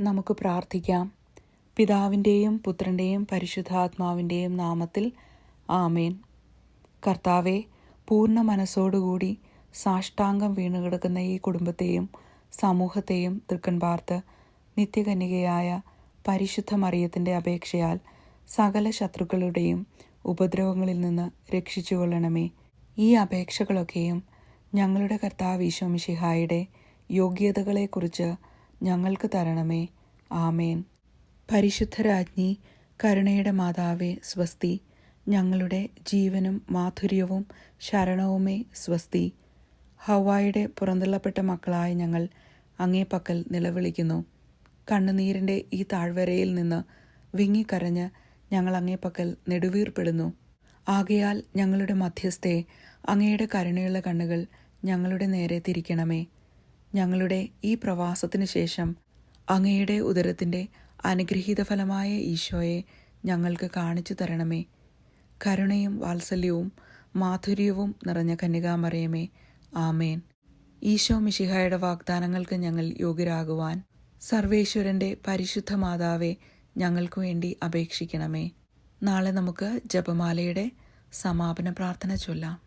നമുക്ക് പ്രാർത്ഥിക്കാം. പിതാവിന്റെയും പുത്രന്റെയും പരിശുദ്ധാത്മാവിന്റെയും നാമത്തിൽ ആമേൻ. കർത്താവെ പൂർണ മനസ്സോടുകൂടി സാഷ്ടാംഗം വീണുകിടക്കുന്ന ഈ കുടുംബത്തെയും സമൂഹത്തെയും തൃക്കൻ പാർത്ത് നിത്യകന്യകയായ പരിശുദ്ധ മറിയത്തിന്റെ അപേക്ഷയാൽ സകല ശത്രുക്കളുടെയും ഉപദ്രവങ്ങളിൽ നിന്ന് രക്ഷിച്ചുകൊള്ളണമേ. ഈ അപേക്ഷകളൊക്കെയും ഞങ്ങളുടെ കർത്താവ് ഈശോമിഷിഹായുടെ യോഗ്യതകളെക്കുറിച്ച് ഞങ്ങൾക്ക് തരണമേ. ആമേൻ. പരിശുദ്ധരാജ്ഞി കരുണയുടെ മാതാവേ സ്വസ്തി. ഞങ്ങളുടെ ജീവനും മാധുര്യവും ശരണവുമേ സ്വസ്തി. ഹവായുടെ പുറന്തള്ളപ്പെട്ട മക്കളായ ഞങ്ങൾ അങ്ങേ പക്കൽ നിലവിളിക്കുന്നു. കണ്ണുനീരിന്റെ ഈ താഴ്വരയിൽ നിന്ന് വിങ്ങിക്കരഞ്ഞ് ഞങ്ങൾ അങ്ങേ പക്കൽ നെടുവീർപ്പെടുന്നു. ആകയാൽ ഞങ്ങളുടെ മധ്യസ്ഥയെ അങ്ങയുടെ കരുണയുള്ള കണ്ണുകൾ ഞങ്ങളുടെ നേരെ തിരിക്കണമേ. ഞങ്ങളുടെ ഈ പ്രവാസത്തിന് ശേഷം അങ്ങയുടെ ഉദരത്തിന്റെ അനുഗ്രഹീത ഫലമായ ഈശോയെ ഞങ്ങൾക്ക് കാണിച്ചു തരണമേ. കരുണയും വാത്സല്യവും മാധുര്യവും നിറഞ്ഞ കന്യകാമറിയമേ. ആമേൻ. ഈശോ മിശിഹായുടെ വാഗ്ദാനങ്ങൾക്ക് ഞങ്ങൾ യോഗ്യരാകുവാൻ സർവേശ്വരന്റെ പരിശുദ്ധ മാതാവെ ഞങ്ങൾക്ക് വേണ്ടി അപേക്ഷിക്കണമേ. നാളെ നമുക്ക് ജപമാലയുടെ സമാപന പ്രാർത്ഥന ചൊല്ലാം.